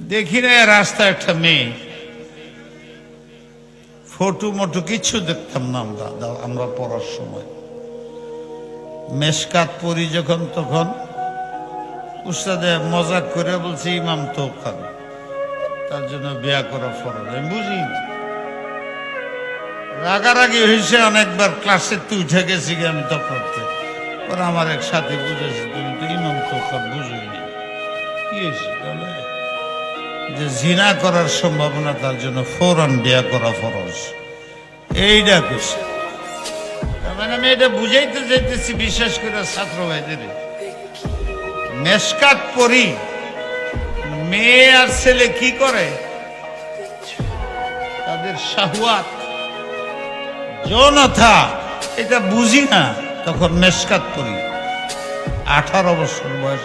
দেখি না রাস্তা একটা মেয়ে। ফটো মটো কিছু দেখতাম না আমরা আমরা পড়ার সময়। মেসকাত পড়ি যখন তখন উস্তাদে মজাক করে বলছে, ইমাম তো খান তার জন্য বিয়া করা ফরজ। আমি বুঝি রাগারাগি হয়েছে অনেকবার, ক্লাসে তুই উঠে গেছি আমি তখন পরে আমার এক সাথে বুঝেছি তুমি তো ইমাম তো খান বুঝিনি কি হয়েছে যে জিনা করার সম্ভাবনা তার জন্য ফৌরান বিয়া করা ফরজ। এইটা তার মানে আমি এটা বুঝাইতে যাইতেছি বিশেষ করে ছাত্র ভাইদের। মেসকাত পরি, মেয়ে আর ছেলে কি করে? তাদের শাহুয়াত। যৌনতা, এটা বুঝি না, তখন মেসকাত পরি। আঠারো বছর বয়স।